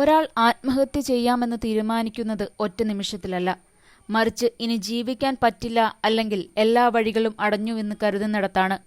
ഒരാൾ ആത്മഹത്യ ചെയ്യാമെന്ന് തീരുമാനിക്കുന്നത് ഒറ്റ നിമിഷത്തിലല്ല. മറിച്ച് ഇനി ജീവിക്കാൻ പറ്റില്ല അല്ലെങ്കിൽ എല്ലാ വഴികളും അടഞ്ഞു എന്ന് കരുതുന്നിടത്താണ്.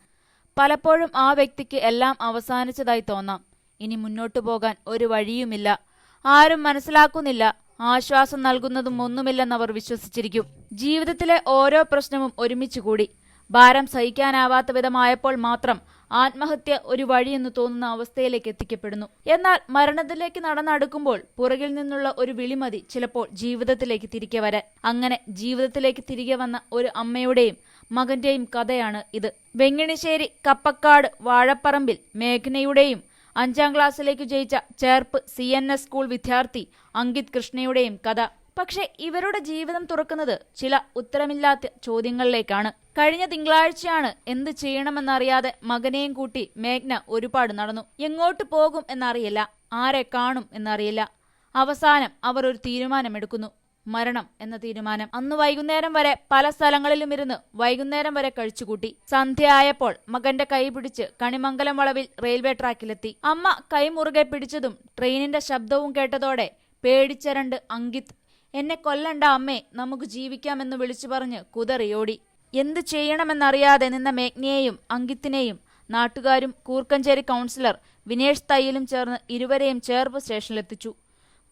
പലപ്പോഴും ആ വ്യക്തിക്ക് എല്ലാം അവസാനിച്ചതായി തോന്നാം. ഇനി മുന്നോട്ടു പോകാൻ ഒരു വഴിയുമില്ല. ആരും മനസ്സിലാക്കുന്നില്ല. ആശ്വാസം നൽകുന്നതും ഒന്നുമില്ലെന്നവർ വിശ്വസിച്ചിരിക്കും. ജീവിതത്തിലെ ഓരോ പ്രശ്നവും ഒരുമിച്ച് കൂടി. ഭാരം സഹിക്കാനാവാത്ത വിധമായപ്പോൾ മാത്രം ആത്മഹത്യ ഒരു വഴിയെന്ന് തോന്നുന്ന അവസ്ഥയിലേക്ക് എത്തിക്കപ്പെടുന്നു. എന്നാൽ മരണത്തിലേക്ക് നടന്നടുക്കുമ്പോൾ പുറകിൽ നിന്നുള്ള ഒരു വിളിമതി ചിലപ്പോൾ ജീവിതത്തിലേക്ക് തിരികെ വരാൻ. അങ്ങനെ ജീവിതത്തിലേക്ക് തിരികെ വന്ന ഒരു അമ്മയുടെയും മകന്റെയും കഥയാണ് ഇത്. വെങ്ങിണിശ്ശേരി കപ്പക്കാട് വാഴപ്പറമ്പിൽ മേഘനയുടെയും അഞ്ചാം ക്ലാസ്സിലേക്ക് ജയിച്ച ചേർപ്പ് സി സ്കൂൾ വിദ്യാർത്ഥി അങ്കിത് കൃഷ്ണയുടെയും കഥ. പക്ഷെ ഇവരുടെ ജീവിതം തുറക്കുന്നത് ചില ഉത്തരമില്ലാത്ത ചോദ്യങ്ങളിലേക്കാണ്. കഴിഞ്ഞ തിങ്കളാഴ്ചയാണ് എന്ത് ചെയ്യണമെന്നറിയാതെ മകനെയും കൂട്ടി മേഘ്ന ഒരുപാട് നടന്നു. എങ്ങോട്ട് പോകും എന്നറിയില്ല. ആരെ കാണും എന്നറിയില്ല. അവസാനം അവർ ഒരു തീരുമാനമെടുക്കുന്നു. മരണം എന്ന തീരുമാനം. അന്ന് വൈകുന്നേരം വരെ പല സ്ഥലങ്ങളിലും ഇരുന്ന് വൈകുന്നേരം വരെ കഴിച്ചുകൂട്ടി. സന്ധ്യയായപ്പോൾ മകന്റെ കൈ പിടിച്ച് കണിമംഗലം വളവിൽ റെയിൽവേ ട്രാക്കിലെത്തി. അമ്മ കൈ മുറുകെ പിടിച്ചതും ട്രെയിനിന്റെ ശബ്ദവും കേട്ടതോടെ പേടിച്ചരണ്ട് അങ്കിത് എന്നെ കൊല്ലണ്ട അമ്മേ നമുക്ക് ജീവിക്കാമെന്ന് വിളിച്ചു പറഞ്ഞ് കുതറിയോടി. എന്ത് ചെയ്യണമെന്നറിയാതെ നിന്ന മേഘ്നയെയും അങ്കിത്തിനെയും നാട്ടുകാരും കൂർക്കഞ്ചേരി കൗൺസിലർ വിനേഷ് തയ്യലും ചേർന്ന് ഇരുവരെയും ചേർപ്പ് സ്റ്റേഷനിലെത്തിച്ചു.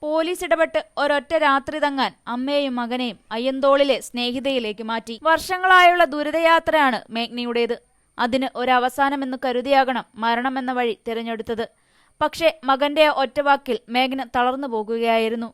പോലീസ് ഇടപെട്ട് ഒരൊറ്റ രാത്രി തങ്ങാൻ അമ്മയെയും മകനെയും അയ്യന്തോളിലെ സ്നേഹിതയിലേക്ക് മാറ്റി. വർഷങ്ങളായുള്ള ദുരിതയാത്രയാണ് മേഘ്നയുടേത്. അതിന് ഒരവസാനമെന്ന് കരുതിയാകണം മരണമെന്ന വഴി തിരഞ്ഞെടുത്തത്. പക്ഷേ മകന്റെ ഒറ്റവാക്കിൽ മേഘ്ന തളർന്നു പോകുകയായിരുന്നു.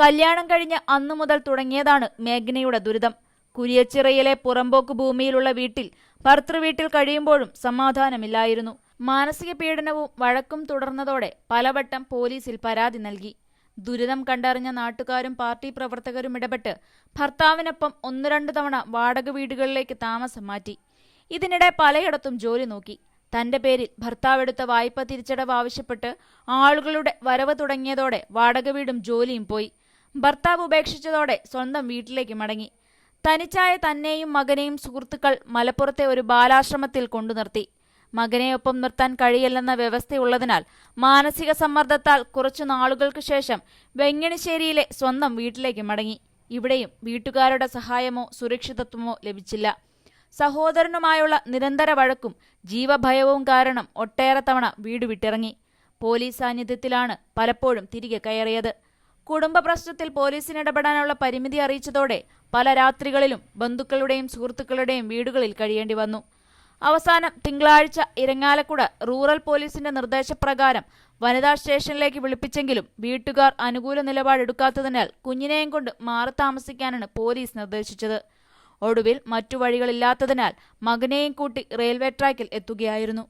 കല്യാണം കഴിഞ്ഞ് അന്നു മുതൽ തുടങ്ങിയതാണ് മേഘ്നയുടെ ദുരിതം. കുരിയച്ചിറയിലെ പുറമ്പോക്ക് ഭൂമിയിലുള്ള വീട്ടിൽ ഭർത്തൃവീട്ടിൽ കഴിയുമ്പോഴും സമാധാനമില്ലായിരുന്നു. മാനസിക പീഡനവും വഴക്കും തുടർന്നതോടെ പലവട്ടം പോലീസിൽ പരാതി നൽകി. ദുരിതം കണ്ടറിഞ്ഞ നാട്ടുകാരും പാർട്ടി പ്രവർത്തകരും ഇടപെട്ട് ഭർത്താവിനൊപ്പം ഒന്ന് രണ്ട് തവണ വാടക വീടുകളിലേക്ക് താമസം മാറ്റി. ഇതിനിടെ പലയിടത്തും ജോലി നോക്കി. തന്റെ പേരിൽ ഭർത്താവെടുത്ത വായ്പ തിരിച്ചടവ് ആവശ്യപ്പെട്ട് ആളുകളുടെ വരവ് തുടങ്ങിയതോടെ വാടക വീടും ജോലിയും പോയി. ഭർത്താവ് ഉപേക്ഷിച്ചതോടെ സ്വന്തം വീട്ടിലേക്ക് മടങ്ങി. തനിച്ചായ തന്നെയും മകനെയും സുഹൃത്തുക്കൾ മലപ്പുറത്തെ ഒരു ബാലാശ്രമത്തിൽ കൊണ്ടു നിർത്തി മകനെയൊപ്പം നിർത്താൻ കഴിയില്ലെന്ന വ്യവസ്ഥയുള്ളതിനാൽ മാനസിക സമ്മർദ്ദത്താൽ കുറച്ചു നാളുകൾക്ക് ശേഷം വെങ്ങണിശ്ശേരിയിലെ സ്വന്തം വീട്ടിലേക്ക് മടങ്ങി. ഇവിടെയും വീട്ടുകാരുടെ സഹായമോ സുരക്ഷിതത്വമോ ലഭിച്ചില്ല. സഹോദരനുമായുള്ള നിരന്തര വഴക്കും ജീവഭയവും കാരണം ഒട്ടേറെ തവണ വീട് വിട്ടിറങ്ങി. പോലീസ് സാന്നിധ്യത്തിലാണ് പലപ്പോഴും തിരികെ കയറിയത്. കുടുംബ പ്രശ്നത്തിൽ പോലീസിന് ഇടപെടാനുള്ള പരിമിതി അറിയിച്ചതോടെ പല രാത്രികളിലും ബന്ധുക്കളുടെയും സുഹൃത്തുക്കളുടെയും വീടുകളിൽ കഴിയേണ്ടി വന്നു. അവസാനം തിങ്കളാഴ്ച ഇരങ്ങാലക്കുട റൂറൽ പോലീസിന്റെ നിർദ്ദേശപ്രകാരം വനിതാ സ്റ്റേഷനിലേക്ക് വിളിപ്പിച്ചെങ്കിലും വീട്ടുകാർ അനുകൂല നിലപാടെടുക്കാത്തതിനാൽ കുഞ്ഞിനെയും കൊണ്ട് മാറി താമസിക്കാനാണ് പോലീസ് നിർദ്ദേശിച്ചത്. ഒടുവിൽ മറ്റു വഴികളില്ലാത്തതിനാൽ മകനെയും കൂട്ടി റെയിൽവേ ട്രാക്കിൽ എത്തുകയായിരുന്നു.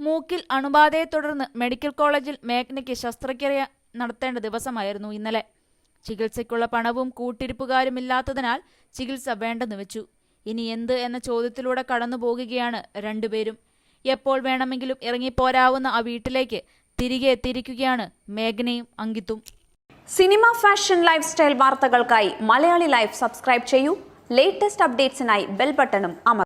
മൂക്കിൽ അണുബാധയെ തുടർന്ന് മെഡിക്കൽ കോളേജിൽ മേഘ്നയ്ക്ക് ശസ്ത്രക്രിയ നടത്തേണ്ട ദിവസമായിരുന്നു ഇന്നലെ. ചികിത്സയ്ക്കുള്ള പണവും കൂട്ടിരിപ്പുകാരും ഇല്ലാത്തതിനാൽ ചികിത്സ വേണ്ടെന്ന് വെച്ചു. ഇനി എന്ത് എന്ന ചോദ്യത്തിലൂടെ കടന്നു പോകുകയാണ് രണ്ടുപേരും. എപ്പോൾ വേണമെങ്കിലും ഇറങ്ങിപ്പോരാവുന്ന ആ വീട്ടിലേക്ക് തിരികെ എത്തിയിരിക്കുകയാണ് മേഘനയും അങ്കിത്തും. സിനിമ ഫാഷൻ ലൈഫ് സ്റ്റൈൽ വാർത്തകൾക്കായി മലയാളി ലൈഫ് സബ്സ്ക്രൈബ് ചെയ്യൂ. ലേറ്റസ്റ്റ് അപ്ഡേറ്റ്സിനായി ബെൽ ബട്ടണും അമർ